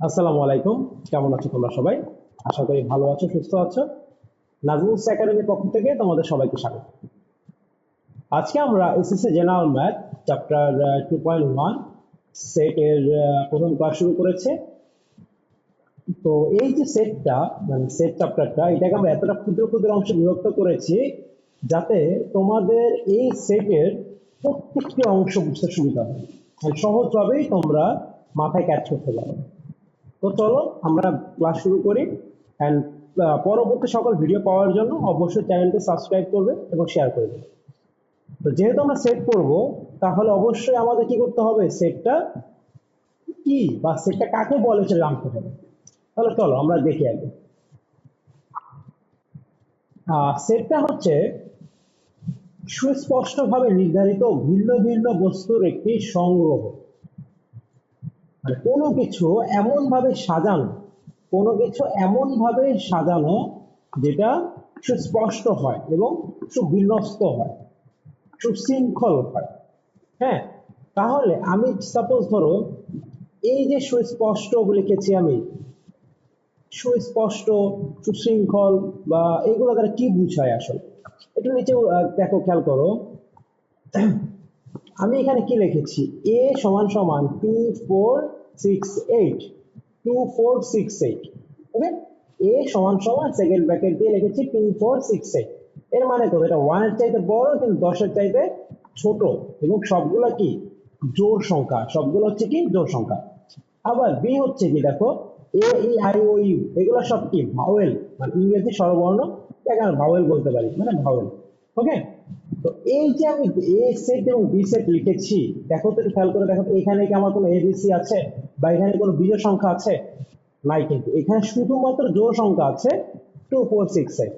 আসসালামু আলাইকুম। কেমন আছো তোমরা সবাই? আশা করি ভালো আছো, সুস্থ আছো। নাজমুস একাডেমির পক্ষ থেকে তোমাদের সবাইকে স্বাগত। আজকে আমরা SSC general math chapter two point one সেটের প্রথম ক্লাস শুরু করেছে। তো এই যে সেটটা মানে সেট চ্যাপ্টারটা এটাকে আমরা এতটা ক্ষুদ্র ক্ষুদ্র অংশে বিভক্ত করেছি যাতে তোমাদের এই সেটের প্রত্যেকটি অংশ বুঝতে সুবিধা হয়। মানে সহজভাবেই তোমরা মাথায় ক্যাচ করতে পারো। তো চলো আমরা ক্লাস শুরু করি অ্যান্ড পরবর্তী সকল ভিডিও পাওয়ার জন্য অবশ্যই চ্যানেলটি সাবস্ক্রাইব করবে এবং শেয়ার করে দেবে। তো যেহেতু আমরা সেট করব, তাহলে অবশ্যই আমাদের কি করতে হবে? সেটটা কি বা সেটটা কাকে বলে সেটা জানতে হবে। তাহলে চলো আমরা দেখি আগে। সেটটা হচ্ছে সুস্পষ্টভাবে নির্ধারিত ভিন্ন ভিন্ন বস্তুর একটি সংগ্রহ। কোনো কিছু এমন ভাবে সাজানো, কোনো কিছু এমন ভাবে সাজানো যেটা সুস্পষ্ট হয় এবং সুবিন্যস্ত হয়, সুশৃঙ্খল হয়। হ্যাঁ তাহলে আমি সাপোজ ধরো, এই যে সুস্পষ্ট লিখেছি আমি, সুস্পষ্ট, সুশৃঙ্খল বা এগুলো দ্বারা কি বুঝায় আসলে? একটু নিচে দেখো, খেয়াল করো। আমি এখানে কি লিখেছি? এ সমান সমান two four six eight two four six eight okay A সমান সমান সেকেন্ড ব্র্যাকেট দিয়ে লিখেছি টু ফোর সিক্স এইট এর মানে কত? এটা ওয়ানের চাইতে বড়, কিন্তু দশের চাইতে ছোট। এবং সবগুলো কি? জোর সংখ্যা। সবগুলো হচ্ছে কি? জোর সংখ্যা। আবার বি হচ্ছে কি? দেখো এ ই আই ও ইউ এগুলো সব কি? ভাওয়েল মানে ইংরেজি স্বরবর্ণ। এটাকে আমরা ভাওয়েল বলতে পারি। মানে ভাওয়েল ওকে তো এই যে আমি এ সেট এবং বি সেট লিখেছি, দেখো তো খেয়াল করে দেখো এখানে কি আমার কোনো এবিসি আছে? বা এখানে কোনো বিজোড় সংখ্যা আছে? নাই কিন্তু, এখানে শুধুমাত্র জোড় সংখ্যা আছে টু ফোর সিক্স এইট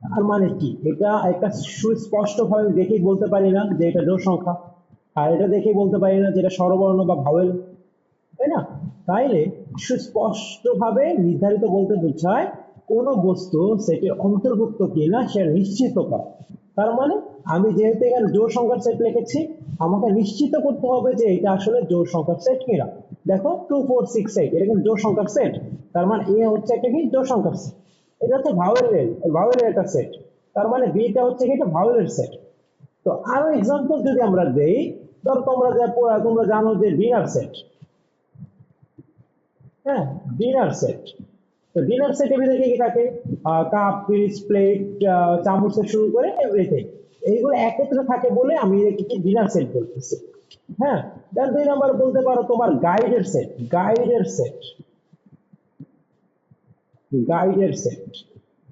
আর মানে কি? এটা একটা সুস্পষ্ট ভাবে দেখেই বলতে পারি না যে এটা জোড় সংখ্যা। আর এটা দেখেই বলতে পারি না যে এটা স্বরবর্ণ বা ভাওয়েল। তাই না? তাইলে সুস্পষ্টভাবে নির্ধারিত বলতে বোঝায় কোন বস্তু সেটির অন্তর্ভুক্ত কিনা সে নিশ্চিত করা। তার মানে আমি যেহেতু এখানে জোর সংখ্যার সেট লিখেছি, আমাকে নিশ্চিত করতে হবে যে এটা আসলে জোর সংখ্যার সেট কিনা। দেখো টু ফোর সিক্স এইট এটা কিন্তু জোর সংখ্যার সেট তার মানে এ হচ্ছে একটা কি? জোর সংখ্যার সেট এটা হচ্ছে ভাওয়েলের ভাওয়েলের একটা সেট তার মানে বিটা হচ্ছে কি? এটা ভাওয়েলের সেট তো আরও এক্সাম্পল যদি আমরা দেই, ধরো তোমরা যা তোমরা জানো যে ডিনার সেট হ্যাঁ ডিনার সেট তো ডিনার সেটের ভিতরে কি কি থাকে? কাপ পিস প্লেট চামচ থেকে শুরু করে এভরিথিং এইগুলো একত্রে থাকে বলে আমি এটাকে ডিনার সেট বলতেছি। হ্যাঁ? দেন দুই নাম্বার বলতে পারো তোমার গাইডের সেট গাইডের সেট গাইডের সেট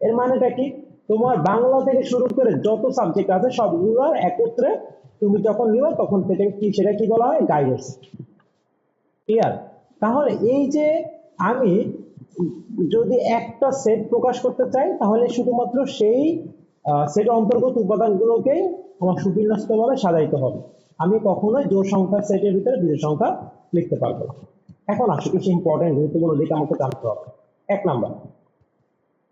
এর মানেটা কি? তোমার বাংলা থেকে শুরু করে যত সাবজেক্ট আছে সবগুলো একত্রে তুমি যখন নিবে তখন সেটাকে কি সেটা কি বলা হয়? গাইডের সেট ক্লিয়ার তাহলে এই যে আমি যদি একটা সেট প্রকাশ করতে চাই, তাহলে শুধুমাত্র সেই সেট অন্তর্গত উপাদানগুলোকে আমার সুবিন্যস্তভাবে সাজাইতে হবে। আমি কখনোই জোর সংখ্যার সেটের ভিতরে বিজোড় সংখ্যা লিখতে পারব না। এখন আসে, কিছু ইম্পর্টেন্ট গুরুত্বপূর্ণ দিকে আমাকে জানতে হবে। এক নাম্বার,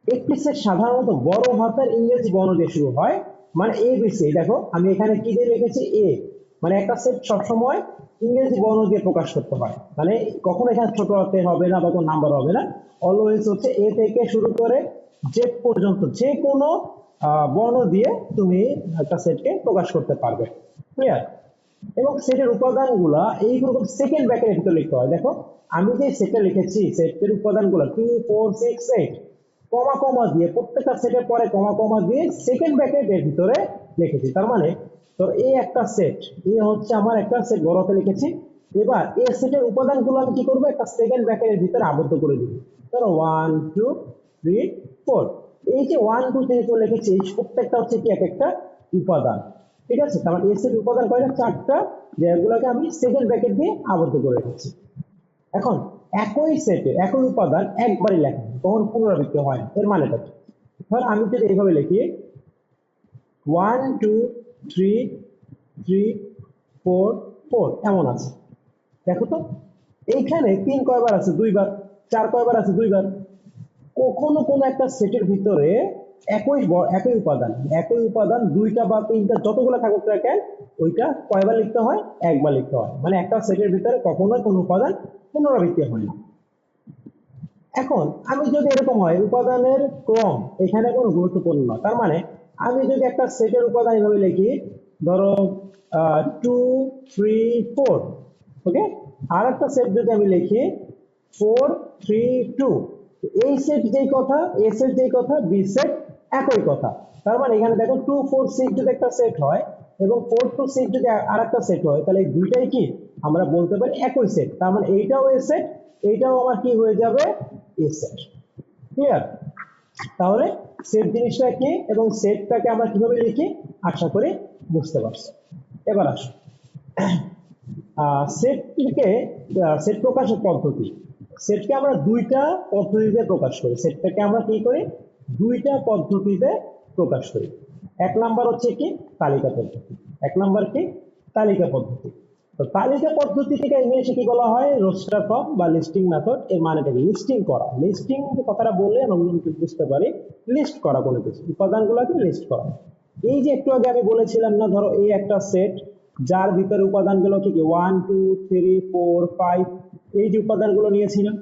একটি সেট সাধারণত বড় হাতের ইংরেজি বর্ণ দিয়ে শুরু হয় মানে এ বিসি দেখো, আমি এখানে কি দিয়ে লিখেছি এ মানে একটা সেট সবসময় ইংরেজি বর্ণ দিয়ে প্রকাশ করতে হয়। মানে কখনো এখানে ছোট হাতে হবে না বা কোনো নাম্বার হবে না। অলওয়েজ হচ্ছে এ থেকে শুরু করে জেড পর্যন্ত যে কোনো বর্ণ দিয়ে তুমি একটা সেটকে প্রকাশ করতে পারবে। ক্লিয়ার এবং সেটের উপাদানগুলা এইরকম সেকেন্ড ব্যাকের ভিতরে লিখতে হয়। দেখো, আমি যে সেটটা লিখেছি সেটের উপাদানগুলো two four six eight comma comma দিয়ে, প্রত্যেকটা সেটের পরে কমা কমা দিয়ে সেকেন্ড ব্যাকেটের ভিতরে লিখেছি। তার মানে তো এই একটা সেট এই হচ্ছে আমার একটা সেট বড়তে লিখেছি। এবার এই সেটের উপাদানগুলো আমি কি করব? একটা সেকেন্ড ব্র্যাকেটের ভিতরে আবদ্ধ করে দিব। ধরো ওয়ান টু থ্রি ফোর এই যে ওয়ান টু থ্রি ফোর লিখেছি, এই প্রত্যেকটা হচ্ছে কি এক একটা উপাদান। ঠিক আছে? তার এই সেট উপাদান কয়টা চারটা যেগুলোকে আমি সেকেন্ড ব্র্যাকেট দিয়ে আবদ্ধ করে রেখেছি এখন একই সেটে একই উপাদান একবারই লেখা, তখন পুনরাবৃত্তি হয় এর মানেটা ধর আমি যদি এইভাবে লিখি one two three three four four এমন আছে? দেখো তো, এইখানে তিন কয়বার আছে? দুইবার। চার কয়বার আছে? দুইবার। কখনো কোনো একটা সেটের ভিতরে একই একই উপাদান। একই উপাদান, দুইটা বা তিনটা যতগুলো থাকুক না কেন, ওইটা কয়বার লিখতে হয়? একবার লিখতে হয়। মানে একটা সেটের ভিতরে কখনোই কোনো উপাদান পুনরাবৃত্তি হয় না। এখন, আমি যদি এরকম হয়, উপাদানের ক্রম এখানে কোনো গুরুত্বপূর্ণ না। তার মানে আমি যদি একটা সেটের উপাদান এভাবে লিখি, ধরো টু থ্রি ফোর ওকে আর একটা সেট যদি আমি লিখি ফোর থ্রি টু এই সেট যেই কথা এ সেট যেই কথা বি সেট একই কথা। তার মানে এখানে দেখো টু ফোর সিক্স যদি একটা সেট হয় এবং ফোর টু সিক্স যদি আর একটা সেট হয়, তাহলে এই দুইটাই কি? আমরা বলতে পারি একই সেট তার মানে এইটাও এ সেট এইটাও আমার কি হয়ে যাবে? এ সেট ক্লিয়ার তাহলে সেট জিনিসটা কি এবং সেটটাকে আমরা কীভাবে লিখি? আশা করি বুঝতে পারছ। এবার আসো। সেটটিকে সেট প্রকাশের পদ্ধতি। সেটকে আমরা দুইটা পদ্ধতিতে প্রকাশ করি। সেটটাকে আমরা কি করি? দুইটা পদ্ধতিতে প্রকাশ করি। এক নাম্বার হচ্ছে কি? তালিকা পদ্ধতি। এক নাম্বার কি? তালিকা পদ্ধতি। তালিকা পদ্ধতি থেকে ইংলিশে কি বলা হয়? রোস্টার ফর্ম বা লিস্টিং মেথড। এর মানেটা কি? লিস্টিং করা। লিস্টিং কথাটা বললে আমরা বুঝতে পারি। লিস্ট করা কোনো কিছু। উপাদানগুলোকে লিস্ট করা। এই যে একটু আগে আমি বলেছিলাম না, ধরো এই একটা সেট, যার ভিতরে উপাদানগুলো কি কি? One two three four five এই যে উপাদানগুলো নিয়েছিলাম।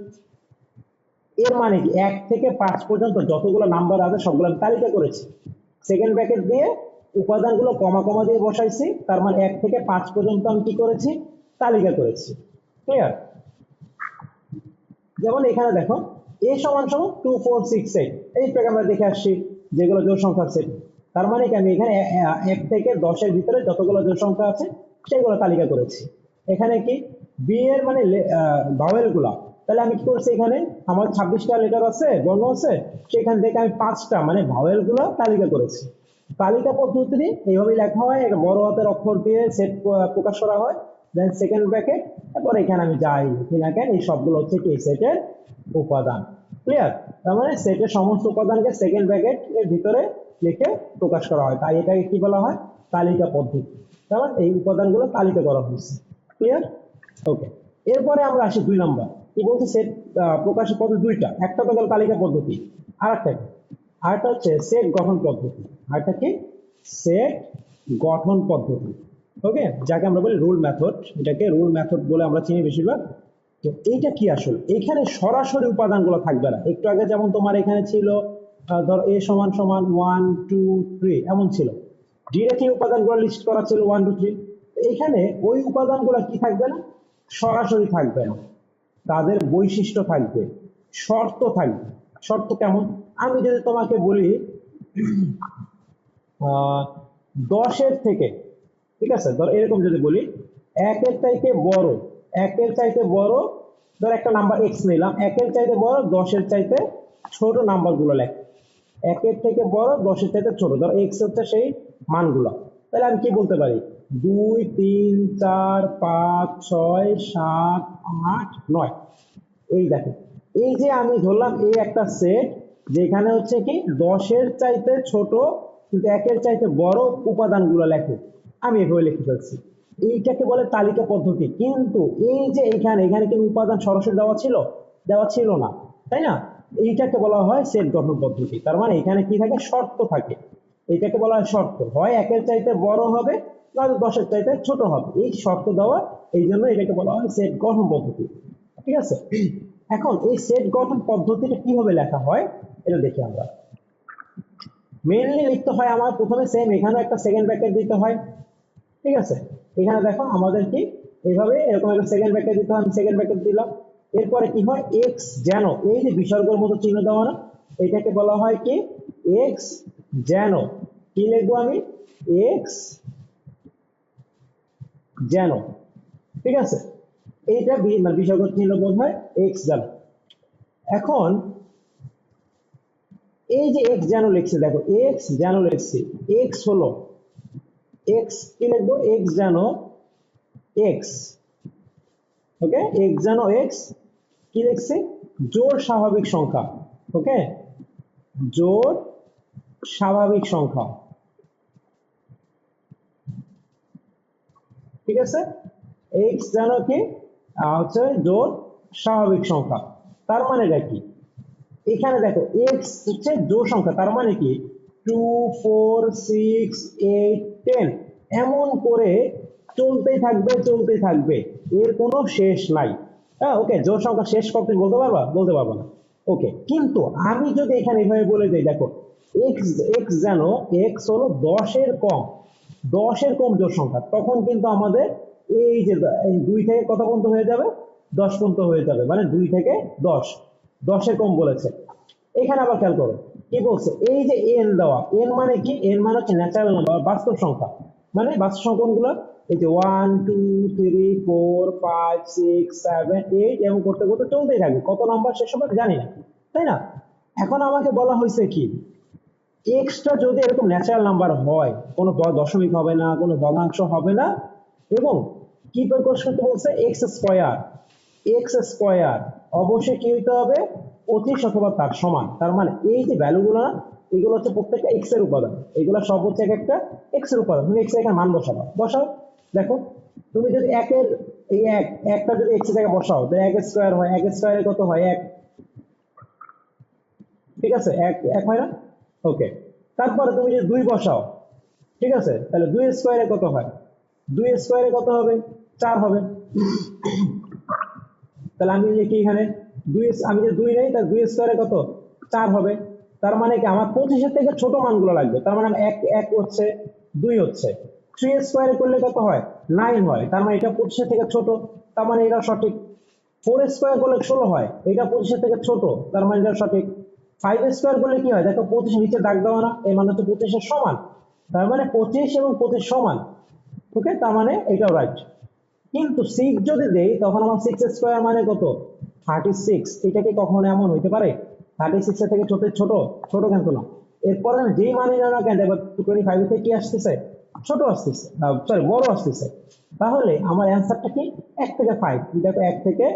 এর মানে কি? এক থেকে পাঁচ পর্যন্ত যতগুলো নাম্বার আছে, সবগুলো তালিকা করেছি। সেকেন্ড ব্র্যাকেট দিয়ে উপাদানগুলো কমা কমা দিয়ে বসাইছি, তার মানে এক থেকে পাঁচ পর্যন্ত আমি কি করেছি? তালিকা করেছি। ক্লিয়ার যেমন এখানে দেখো এ সমান সমান টু ফোর সিক্স এইট এই থেকে আমরা দেখে আসছি যেগুলো জোর সংখ্যা সেট তার মানে কি আমি এখানে এক থেকে দশের ভিতরে যতগুলো জোর সংখ্যা আছে, সেগুলো তালিকা করেছি। এখানে কি? বি এর মানে ভাওয়েলগুলা তাহলে আমি কি করছি এখানে? আমার ছাব্বিশটা লেটার আছে, বর্ণ আছে, সেখান থেকে আমি পাঁচটা মানে ভাওয়েলগুলো তালিকা করেছি। তালিকা পদ্ধতি এইভাবেই লেখা হয়। একটা বড় হাতের অক্ষর দিয়ে সেট প্রকাশ করা হয়। দেন সেকেন্ড ব্র্যাকেট তারপর এখানে আমি যাই লিখি না এই সবগুলো হচ্ছে কি? সেটের উপাদান। ক্লিয়ার তার মানে সেটের সমস্ত উপাদানকে সেকেন্ড ব্র্যাকেট এর ভিতরে লিখে প্রকাশ করা হয়। তাই এটাকে কি বলা হয়? তালিকা পদ্ধতি। তার মানে এই উপাদানগুলো তালিকা করা হয়েছে। ক্লিয়ার ওকে এরপরে আমরা আসি দুই নম্বর। কি বলছে? সেট প্রকাশের পদ্ধতি দুইটা। একটা তো গেল তালিকা পদ্ধতি আর একটা আরেকটা হচ্ছে সেট গঠন পদ্ধতি। আরেকটা কি সেট গঠন পদ্ধতি। ওকে? যাকে আমরা বলি রুল মেথড। এটাকে রুল মেথড বলে আমরা চিনি বেশিরভাগ। তো এইটা কি আসলে? এখানে সরাসরি উপাদানগুলো থাকবে না। একটু আগে যেমন তোমার এখানে ছিল ধর এ সমান সমান ওয়ান টু থ্রি এমন ছিল। ডিরেক্টলি উপাদানগুলো লিস্ট করা ছিল ওয়ান টু থ্রি এখানে ওই উপাদানগুলো কি থাকবে না? সরাসরি থাকবে না। তাদের বৈশিষ্ট্য থাকবে, শর্ত থাকবে। শর্ত কেমন? আমি যদি তোমাকে বলি দশের থেকে, ঠিক আছে? ধর এরকম যদি বলি, একের চাইতে বড়, একের চাইতে বড়, ধর একটা নাম্বার এক্স নিলাম, একের চাইতে বড়, দশের চাইতে ছোট নাম্বারগুলো লেখ। একের থেকে বড়, দশের চাইতে ছোট। ধর এক্স হচ্ছে সেই মানগুলো। তাহলে আমি কি বলতে পারি? দুই, তিন, চার, পাঁচ, ছয়, সাত, আট, নয়। এই দেখো। এই যে আমি ধরলাম এই একটা সেট যেখানে হচ্ছে কি দশের চাইতে ছোট কিন্তু একের চাইতে বড় উপাদানগুলো লেখে। আমি এভাবে লিখে ফেলছি। এইটাকে বলে তালিকা পদ্ধতি। কিন্তু এই যে এখানে এখানে কিন্তু উপাদান সরাসরি দেওয়া ছিল? দেওয়া ছিল না। তাই না? এইটাকে বলা হয় সেট গঠন পদ্ধতি। তার মানে এখানে কি থাকে? শর্ত থাকে। এইটাকে বলা হয় শর্ত। হয় একের চাইতে বড় হবে নয়তো দশের চাইতে ছোট হবে। এই শর্ত দেওয়া, এই জন্য এটাকে বলা হয় সেট গঠন পদ্ধতি। ঠিক আছে? এখন এই সেট গঠন পদ্ধতিটা কীভাবে লেখা হয়, এটা দেখি আমরা। মেইনলি লিখতে হয় আমার প্রথমে সেম এখানে একটা সেকেন্ড ব্র্যাকেট দিতে হয়। ঠিক আছে? এখানে দেখো আমাদের কি এইভাবে এরকম একটা সেকেন্ড ব্র্যাকেট দিতে হয়, আমি সেকেন্ড ব্র্যাকেট দিলাম। এরপরে কি হয়? এক্স যেন, এই যে বিসর্গের মতো চিহ্ন দেওয়া না, এটাকে বলা হয় কি? এক্স যেন। কি লিখব আমি? এক্স যেন। ঠিক আছে? এইটা বি- মানে বিসর্গ চিহ্ন বোধ হয় এক্স যেন এখন, এই যে এক্স যেন লিখছে, দেখো এক্স যেন লিখছি এক্স হলো এক্স কি লিখব? এক্স যেন এক্স ওকে এক্স যেন এক্স কি লিখছি? জোর স্বাভাবিক সংখ্যা ওকে জোর স্বাভাবিক সংখ্যা। ঠিক আছে? এক্স যেন কি? হচ্ছে জোর স্বাভাবিক সংখ্যা। তার মানে কি? এখানে দেখো এক্স হচ্ছে জোড় সংখ্যা, তার মানে কি? Two four six eight ten এমন করে চলতেই থাকবে চলতেই থাকবে। এর কোনো শেষ নাই। হ্যাঁ ওকে জোড় সংখ্যা শেষ করতে বলতে পারবা? বলতে পারব না। ওকে কিন্তু আমি যদি এখানে এভাবে বলে দিই, দেখো এক্স এক্স যেন এক্স হলো দশের কম। দশের কম জোর সংখ্যা, তখন কিন্তু আমাদের এই যে, এই দুই থেকে কত পর্যন্ত হয়ে যাবে? দশ পর্যন্ত হয়ে যাবে। মানে দুই থেকে দশ। দশের কম বলেছে। এখানে আবার খেয়াল করো, কি বলছে? এই যে এন দেওয়া এন মানে কি? এন মানে হচ্ছে ন্যাচারাল নাম্বার বাস্তব সংখ্যা। মানে বাস্তব সংখ্যা কোনগুলো এই যে one two three four five six seven eight এবং করতে করতে চলতেই থাকবে। কত নাম্বার শেষ হবে জানি না। তাই না? এখন আমাকে বলা হয়েছে কি? এক্সট্রা যদি এরকম ন্যাচারাল নাম্বার হয়, কোনো দশমিক হবে না, কোনো ভগ্নাংশ হবে না এবং কি প্রকাশ বলছে? এক্স স্কোয়ার এক্স স্কোয়ার অবশ্যই কি হইতে হবে? পঁচিশ অথবা তার সমান। তার মানে এই যে ভ্যালুগুলো না এগুলো হচ্ছে প্রত্যেকটা এক্সের উপাদান। এগুলো সব হচ্ছে এক একটা এক্সের উপাদান। তুমি এক্সের মান বসাবো বসাও। দেখো, তুমি যদি একের এই এক, একটা যদি এক্সের জায়গায় বসাও, তাহলে এক স্কোয়ার হয়। এক স্কোয়ারে কত হয়? এক। ঠিক আছে? এক এক হয় না? ওকে তারপরে তুমি যদি দুই বসাও, ঠিক আছে? তাহলে দুই স্কোয়ারে কত হয়? দুই স্কোয়ারে কত হবে? চার হবে। তাহলে আমি লিখি এখানে? দুই আমি যে দুই নেই, তাহলে দুই স্কোয়ারে কত? চার হবে। তার মানে কি? আমার পঁচিশের থেকে ছোট মানগুলো লাগবে। তার মানে এক এক হচ্ছে, দুই হচ্ছে। থ্রি স্কোয়ারে করলে কত হয়? নাইন হয়। তার মানে এটা পঁচিশের থেকে ছোট। তার মানে এটা সঠিক। ফোর স্কোয়ার করলে ষোলো হয়। এটা পঁচিশের থেকে ছোট। তার মানে এটা সঠিক। ফাইভ স্কোয়ার করলে কি হয়? দেখো, পঁচিশ নিচে দাগ দেওয়া না। এই মানে হচ্ছে পঁচিশের সমান। তার মানে পঁচিশ এবং পঁচিশ সমান। ওকে তার মানে এটাও রাইট কিন্তু সিক্স যদি দেই, তখন আমার সিক্স স্কোয়ার মানে কত? থার্টি সিক্স এটা কি কখনো এমন হইতে পারে? থার্টি সিক্স এর থেকে ছোট ছোট ছোট কেন না। এরপরে যেই মানে না কেন? এবার টোয়েন্টি ফাইভ থেকে কি আসতেছে? ছোট আসতেছে। সরি বড় আসতেছে। তাহলে আমার অ্যান্সারটা কি? এক থেকে ফাইভ দেখো এক থেকে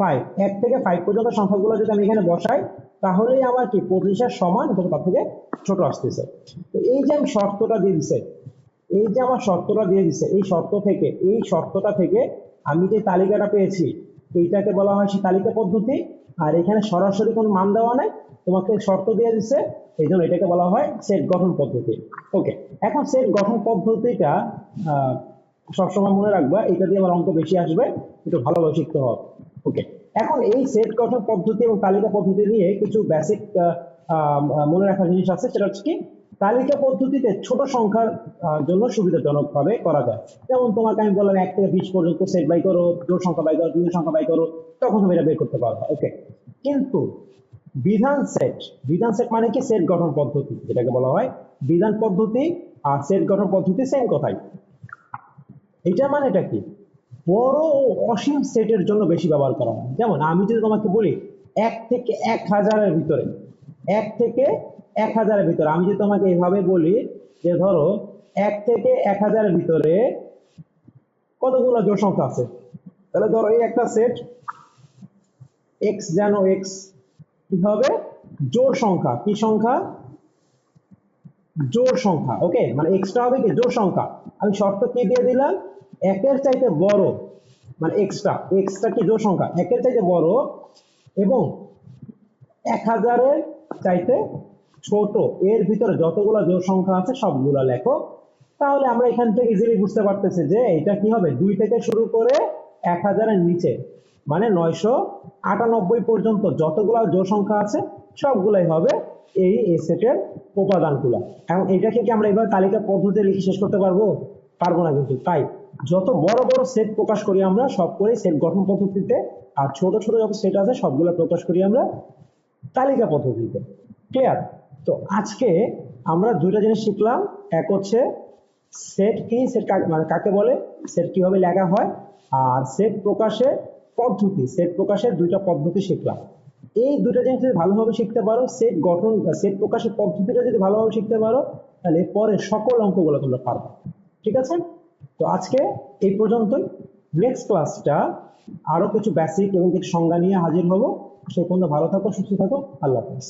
ফাইভ এক থেকে ফাইভ পর্যন্ত সংখ্যাগুলো যদি আমি এখানে বসাই, তাহলেই আমার কি? পঁচিশের সমান তার থেকে ছোট আসতেছে। তো এই যে আমি শর্তটা দিয়ে দিছে এই যে আমার শর্তটা দিয়ে দিছে, এই শর্ত থেকে, এই শর্তটা থেকে আমি যে তালিকাটা পেয়েছি, এইটাকে বলা হয় সেই তালিকা পদ্ধতি। আর এখানে সরাসরি কোনো মান দেওয়া নাই, তোমাকে শর্ত দিয়ে দিছে এই জন্য এটাকে বলা হয় সেট গঠন পদ্ধতি। ওকে এখন সেট গঠন পদ্ধতিটা সবসময় মনে রাখবা, এটা দিয়ে আমার অঙ্ক বেশি আসবে, একটু ভালোভাবে শিখতে হবে। ওকে এখন এই সেট গঠন পদ্ধতি এবং তালিকা পদ্ধতি নিয়ে কিছু বেসিক মনে রাখার জিনিস আছে, সেটা হচ্ছে কি? তালিকা পদ্ধতিতে ছোট সংখ্যার জন্য সুবিধাজনক ভাবে করা যায়। যেমন তোমাকে আমি বললাম এক থেকে বিশ পর্যন্ত সেট বাই করো জোর সংখ্যা বাই করো দুই সংখ্যা বাই করো, তখন তুমি এটা বের করতে পারবে ওকে কিন্তু বিধান সেট বিধান সেট মানে কি? সেট গঠন পদ্ধতি, যেটাকে বলা হয় বিধান পদ্ধতি আর সেট গঠন পদ্ধতি সেম কথাই। এটা মানে এটা কি? বড় ও অসীম সেটের জন্য বেশি ব্যবহার করা হয়। যেমন আমি যদি তোমাকে বলি, এক থেকে এক হাজারের ভিতরে, এক থেকে এক হাজারের ভিতরে। আমি যদি তোমাকে এভাবে বলি যে ধরো, এক থেকে এক হাজারের ভিতরে কতগুলো জোড় সংখ্যা আছে? তাহলে ধরো এই একটা সেট এক্স যেন এক্স কি হবে? জোড় সংখ্যা। কি সংখ্যা? জোড় সংখ্যা। ওকে মানে এক্সট্রা হবে কি? জোড় সংখ্যা। আমি শর্ত কি দিয়ে দিলাম? একের চাইতে বড় মানে এক্সট্রা এক্সট্রা কি জোড় সংখ্যা? একের চাইতে বড় এবং এক হাজারের চাইতে ছোট, এর ভিতরে যতগুলো জোড় সংখ্যা আছে, সবগুলো লেখো। তাহলে আমরা এখান থেকে ইজিলি বুঝতে পারতেছি যে এটা কি হবে? দুই থেকে শুরু করে এক হাজারের নিচে মানে নয়শো আটানব্বই পর্যন্ত যতগুলো জোড় সংখ্যা আছে, সবগুলাই হবে এই সেটের উপাদানগুলো। এবং এটাকে কি আমরা এবার তালিকা পদ্ধতি লিখে শেষ করতে পারব? পারব না কিন্তু, তাই। যত বড় বড় সেট প্রকাশ করি আমরা, সব করে সেট গঠন পদ্ধতিতে, আর ছোট ছোট যত সেট আছে, সবগুলো প্রকাশ করি আমরা তালিকা পদ্ধতিতে। ক্লিয়ার তো আজকে আমরা দুইটা জিনিস শিখলাম। এক হচ্ছে সেট কি সেট মানে কাকে বলে? সেট কীভাবে লেখা হয়? আর সেট প্রকাশের পদ্ধতি সেট প্রকাশের দুইটা পদ্ধতি শিখলাম। এই দুটো জিনিস যদি ভালোভাবে শিখতে পারো সেট গঠন সেট প্রকাশের পদ্ধতিটা যদি ভালোভাবে শিখতে পারো, তাহলে পরে সকল অঙ্কগুলো তোমরা পারবে। ঠিক আছে? তো আজকে এই পর্যন্তই। নেক্সট ক্লাসটা আরও কিছু বেসিক এবং কিছু সংজ্ঞা নিয়ে হাজির হব। সে পর্যন্ত ভালো থাকো, সুস্থ থাকো। আল্লাহ হাফিজ।